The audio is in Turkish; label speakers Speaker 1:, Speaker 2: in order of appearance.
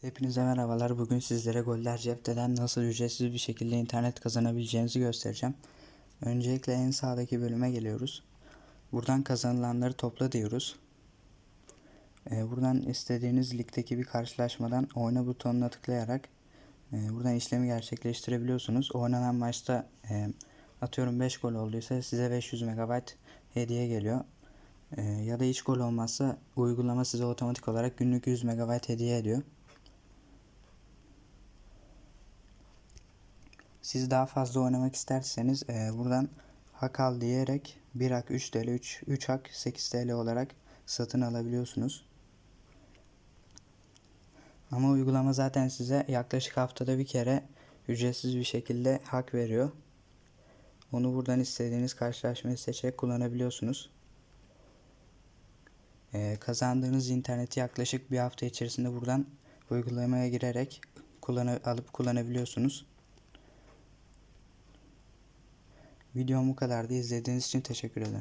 Speaker 1: Hepinize merhabalar. Bugün sizlere Goller Cepte'den nasıl ücretsiz bir şekilde internet kazanabileceğinizi göstereceğim. Öncelikle en sağdaki bölüme geliyoruz. Buradan kazanılanları topla diyoruz. Ee, buradan istediğiniz ligdeki bir karşılaşmadan oyna butonuna tıklayarak e, buradan işlemi gerçekleştirebiliyorsunuz. Oynanan maçta e, atıyorum 5 gol olduysa size 500 MB hediye geliyor. E, ya da hiç gol olmazsa uygulama size otomatik olarak günlük 100 MB hediye ediyor. Siz daha fazla oynamak isterseniz e, buradan hak al diyerek 1 hak 3 TL 3, 3 hak 8 TL olarak satın alabiliyorsunuz. Ama uygulama zaten size yaklaşık haftada bir kere ücretsiz bir şekilde hak veriyor. Onu buradan istediğiniz karşılaşmayı seçerek kullanabiliyorsunuz. E, kazandığınız interneti yaklaşık bir hafta içerisinde buradan uygulamaya girerek kullanı alıp kullanabiliyorsunuz. Videom bu kadardı. İzlediğiniz için teşekkür ederim.